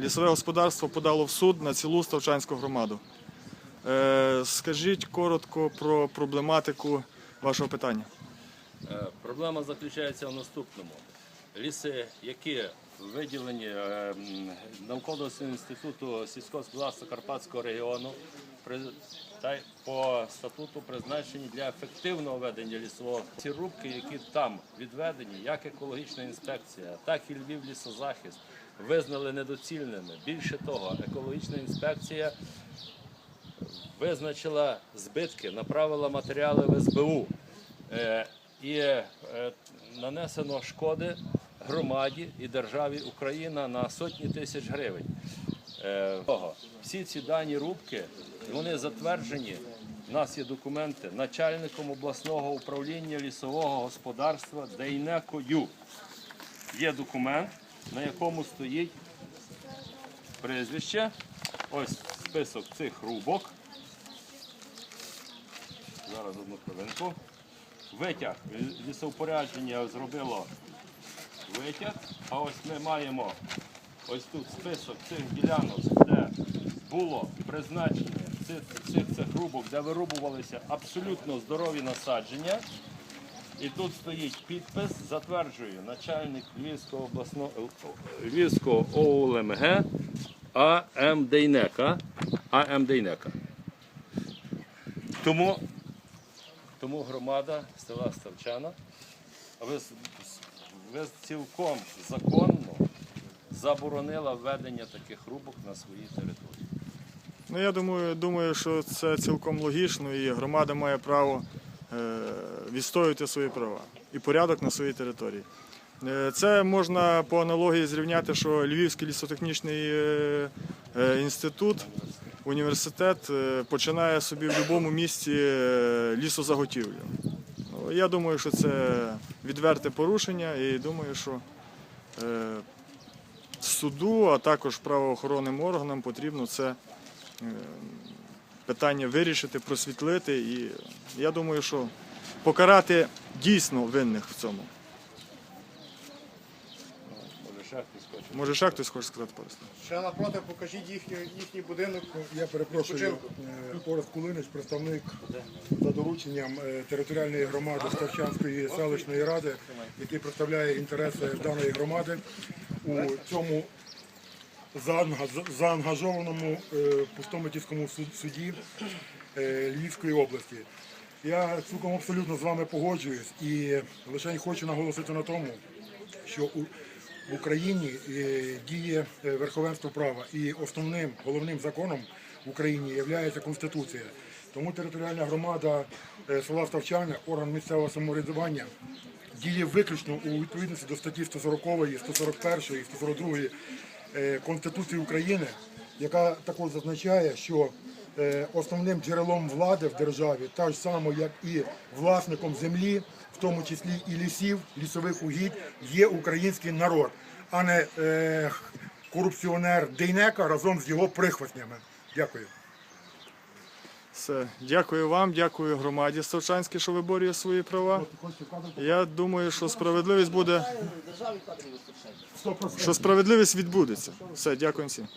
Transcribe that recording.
лісове господарство подало в суд на цілу Ставчанську громаду. Е, Скажіть коротко про проблематику вашого питання. Е, Проблема заключається в наступному. Ліси, які виділені е, науково-дослідним інституту сільського господарства Карпатського регіону, та по статуту призначені для ефективного ведення лісового. Ці рубки, які там відведені, як екологічна інспекція, так і Львів лісозахист, визнали недоцільними. Більше того, екологічна інспекція визначила збитки, направила матеріали в СБУ. Е, і е, нанесено шкоди громаді і державі Україна на сотні тисяч гривень. Е. Всі ці дані рубки вони затверджені. У нас є документи начальником обласного управління лісового господарства Дейнекою. Є документ, на якому стоїть прізвище. Ось список цих рубок. Зараз одну хвилинку. Витяг. Лісовпорядження зробило витяг. А ось ми маємо ось тут список цих ділянок, де було призначення цих, цих, цих рубок, де вирубувалися абсолютно здорові насадження. І тут стоїть підпис, затверджує начальник Львівського обласного Львівського ОУЛМГ АМ Дейнека. АМ Дейнека. Тому, тому громада села Ставчана, ви, ви цілком законно заборонила введення таких рубок на своїй території. Ну, я думаю, думаю, що це цілком логічно, і громада має право е, відстоювати свої права і порядок на своїй території. Е, Це можна по аналогії зрівняти, що Львівський лісотехнічний е, інститут, університет починає собі в будь-якому місці лісозаготівлю. Я думаю, що це відверте порушення, і думаю, що е, суду, а також правоохоронним органам потрібно це е, питання вирішити, просвітлити. І я думаю, що покарати дійсно винних в цьому. Може, ще хтось хоче. Може, ще хтось хоче сказати пару слів? Ще напроти покажіть їхній, їхній будинок. Я перепрошую, е, Кулинич, представник за дорученням е, територіальної громади Ставчанської селищної ради, який представляє інтереси даної громади у цьому заангажованому е, Пустомитівському суді Львівської області. Я цілком абсолютно з вами погоджуюсь і лише хочу наголосити на тому, що у в Україні е, діє е, верховенство права, і основним головним законом в Україні є Конституція. Тому територіальна громада е, села Ставчане, орган місцевого самоврядування, діє виключно у відповідності до статті 140, 141, 142 е, Конституції України, яка також зазначає, що основним джерелом влади в державі, так ж само, як і власником землі, в тому числі і лісів, лісових угідь, є український народ, а не е, корупціонер Дейнека разом з його прихвостнями. Дякую. Все. Дякую вам, дякую громаді Ставчанській, що виборює свої права. Я думаю, що справедливість буде, що справедливість відбудеться. Все, дякую всім.